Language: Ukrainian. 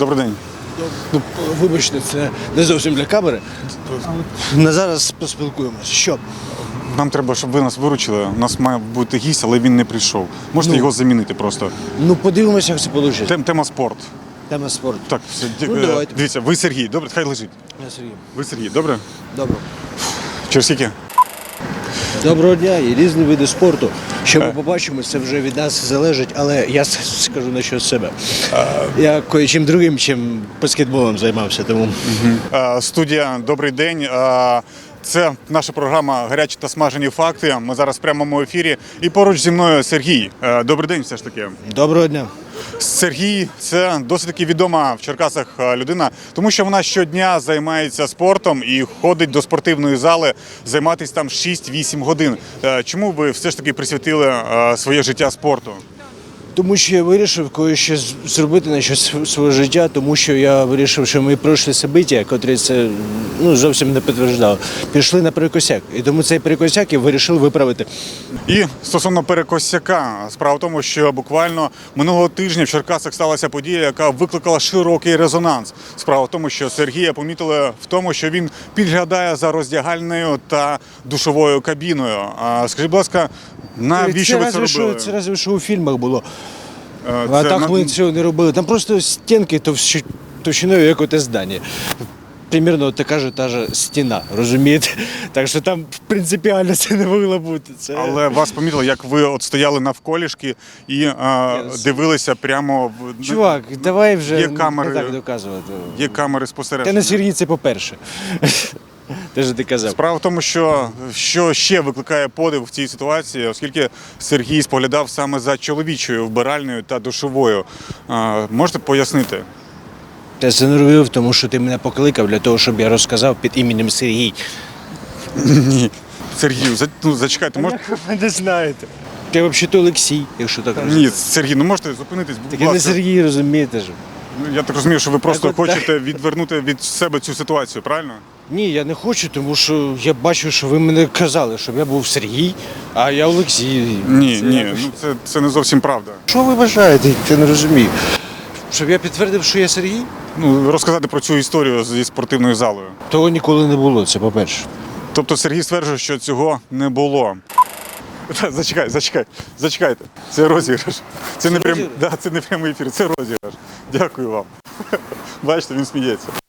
Добрий день. Ну, вибачте, це не зовсім для камери. На зараз поспілкуємося. Що? Нам треба, щоб ви нас виручили. У нас має бути гість, але він не прийшов. Можете Ну. його замінити просто. Ну, подивимося, як це вийде. Тем, тема спорт. Тема спорту. Так, все, ді- Ну, е, давайте. дивіться, ви Сергій, добре, хай лежить. Я Сергій. Ви Сергій, добре? Добре. Через скільки? Доброго дня і різні види спорту. Що ми побачимо, це вже від нас залежить, але я скажу на що себе. Я кое-чим другим, чим баскетболом займався, тому Студія, добрий день. Це наша програма Гарячі та смажені факти. Ми зараз в прямому ефірі. І поруч зі мною Сергій. Е, Добрий день, все ж таки. доброго дня. Сергій це досить таки відома в Черкасах е, людина, тому що вона щодня займається спортом і ходить до спортивної зали займатися там 6-8 годин. Е, Чому ви все ж таки присвятили е, своє життя спорту? Тому що я вирішив кое-що зробити на щось своє життя, тому що я вирішив, що мої прошлі собиття, котрі це ну, зовсім не підтверджали, пішли на перекосяк. І тому цей перекосяк я вирішив виправити. І стосовно перекосяка, справа в тому, що буквально минулого тижня в Черкасах сталася подія, яка викликала широкий резонанс. Справа в тому, що Сергія помітили в тому, що він підглядає за роздягальною та душовою кабіною. А скажіть, будь ласка, навіщо це ви це разве робили? Що, це разве що у фільмах було. А це так на- ми цього не робили. Там просто стінки товщ- товщиною, як оте здання. Примірно така ж та ж стіна, розумієте? Так що там принципіально це не могло бути. Це... Але вас помітили, як ви от стояли навколішки і е, дивилися прямо в Чувак, давай вже Є камери. не так доказувати. є камери Та спостереження. не Сергій, це по-перше. Те, що ти казав. Справа в тому, що, що ще викликає подив в цій ситуації, оскільки Сергій споглядав саме за чоловічою вбиральною та душовою. Е, можете пояснити? Я це не робив, тому що ти мене покликав для того, щоб я розказав під іменем Сергій. Ні. Сергію, за, ну, зачекайте, можете. ви не знаєте? Я взагалі Олексій, якщо так розумієте. Ні, Сергій, ну можете зупинитись, будь Так я не ласка. Сергій, розумієте ж. Ну, Я так розумію, що ви просто Так от, хочете відвернути від себе цю ситуацію, правильно? Ні, я не хочу, тому що я бачу, що ви мене казали, щоб я був Сергій, а я Олексій. Ні, Це ні, ну це, це не зовсім правда. Що ви бажаєте? Я не розумію. Щоб я підтвердив, що я Сергій? Ну, розказати про цю історію зі спортивною залою. Того ніколи не було, це по-перше. Тобто Сергій стверджує, що цього не було. Та, Зачекай, зачекай, зачекайте. Це розіграш. Це, не прям... розіграш? да, це не прямий ефір, це розіграш. Дякую вам. Бачите, він сміється.